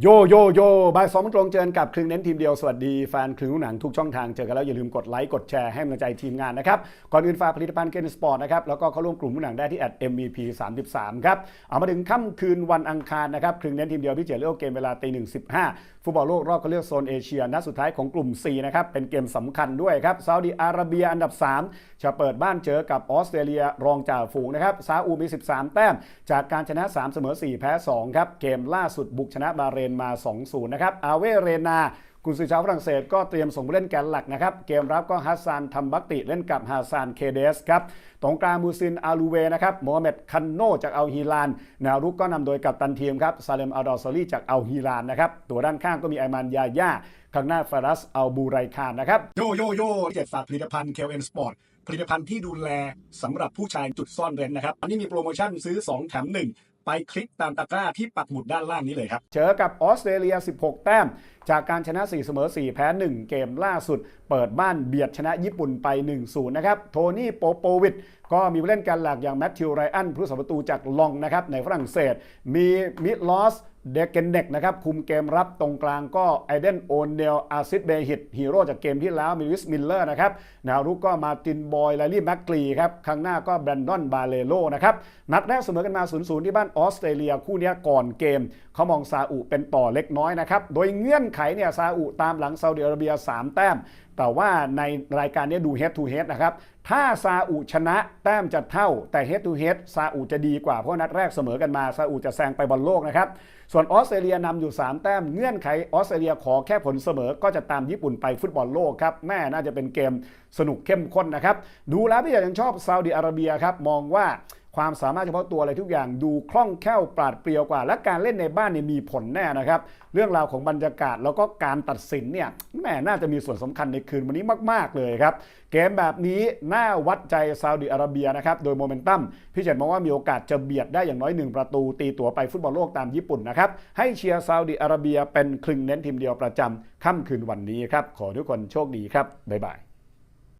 โยโยโยบ่ายสองโมงตรงเจอกับครึ่งเน้นทีมเดียว สวัสดีแฟนครึ่งหนังทุกช่องทางเจอกันแล้วอย่าลืมกดไลค์กดแชร์ให้กำลังใจทีมงานนะครับ ก่อนอื่นฝากผลิตภัณฑ์เกนสปอร์ตนะครับ แล้วก็เข้าร่วมกลุ่มผู้หนังได้ที่แอด MVP 33 ครับ เอามาถึงค่ำคืนวันอังคารนะครับครึ่งเน้นทีมเดียวพี่เจเลือกเกมเวลาตีหนึ่งสิบห้าฟุตบอลโลกรอบคัดเลือกโซนเอเชียนัดสุดท้ายของกลุ่ม C นะครับเป็นเกมสำคัญด้วยครับซาอุดิอาระเบียอันดับ 3 จะเปิดบ้านเจอกับออสเตรเลียรองจ่าฝูงนะครับซาอุมี 13 แต้มจากการชนะ3เสมอ4แพ้2ครับเกมล่าสุดบุกชนะบาเรนมา 2-0 นะครับอาเวเรนากุนซือชาวฝรั่งเศสก็เตรียมส่งผู้เล่นแกนหลักนะครับ เกมรับก็ฮัสซานทัมบักติเล่นกับฮาซานเคเดสครับตรงกลางมูซินอาลูเวนะครับโมฮัมเหม็ดคันโนจากอัลฮีลานแนวรุกก็นำโดยกัปตันทีมครับซาเลมอัลดอซอรี่จากอัลฮีลานนะครับตัวด้านข้างก็มีไอมานยาย่าข้างหน้าฟารัสอัลบูไรคานนะครับโยโยโย่เจ็ดฝากผลิตภัณฑ์ KLN Sport ผลิตภัณฑ์ที่ดูแลสำหรับผู้ชายจุดซ่อนเร้นนะครับ อันนี้มีโปรโมชั่นซื้อ 2 แถม 1 ไปคลิกตามตะกร้าที่ปักหมุดด้านล่างนี้เลยครับ เจอกับออสเตรเลีย 16 แต้ม จากการชนะ 4 เสมอ 4 แพ้ 1 เกมล่าสุด เปิดบ้านเบียดชนะญี่ปุ่นไป 1-0 นะครับ โทนี่โปโปวิดก็มีผู้เล่นกันหลักอย่างแมทธิวไรอันผู้สาประตูจากลองนะครับในฝรั่งเศส มีมิดลอส เด็กเกนเนกนะครับ คุมเกมรับตรงกลางก็ไอเดนโอนเนลอาซิดเบฮิตฮีโร่จากเกมที่แล้วมิลิสมิลเลอร์นะครับแนวรุกก็มาตินบอยไลลี่แม็กกลีครับข้างหน้าก็แบรนดอนบาเลโลนะครับ นัดแรกเสมอกันมา 0-0 ที่บ้านออสเตรเลียคู่นี้ก่อนเกม เขามองซาอุเป็นต่อเล็กน้อยนะครับ โดยเงื่อนไขเนี่ยซาอุตามหลังซาอุดิอาระเบีย 3 แต้มแต่ว่าในรายการนี้ดู head to head นะครับ ถ้าซาอุชนะแต้มจะเท่า แต่ head to head ซาอุจะดีกว่า เพราะนัดแรกเสมอกันมาซาอุจะแซงไปบอลโลกนะครับ ส่วนออสเตรเลียนำอยู่ 3 แต้มเงื่อนไขออสเตรเลียขอแค่ผลเสมอก็จะตามญี่ปุ่นไปฟุตบอลโลกครับแม่น่าจะเป็นเกมสนุกเข้มข้นนะครับ ดูแล้วพี่อยากยังชอบซาอุดิอาระเบียครับมองว่า ความสามารถเฉพาะตัวอะไรทุกอย่างดูคล่องแคล่วปราดเปรียวกว่า และการเล่นในบ้านเนี่ยมีผลแน่นะครับ เรื่องราวของบรรยากาศแล้วก็การตัดสินเนี่ยแม่น่าจะมีส่วนสำคัญในคืนวันนี้มาก ๆ เลยครับ เกมแบบนี้น่าวัดใจซาอุดิอาระเบียนะครับ โดยโมเมนตัมพี่เจตมองว่ามีโอกาสจะเบียดได้อย่างน้อยหนึ่งประตู ตีตัวไปฟุตบอลโลกตามญี่ปุ่นนะครับให้เชียร์ซาอุดิอาระเบียเป็นคลึงเน้นทีมเดียวประจำค่ำคืนวันนี้ครับขอทุกคนโชคดีครับบ๊ายบาย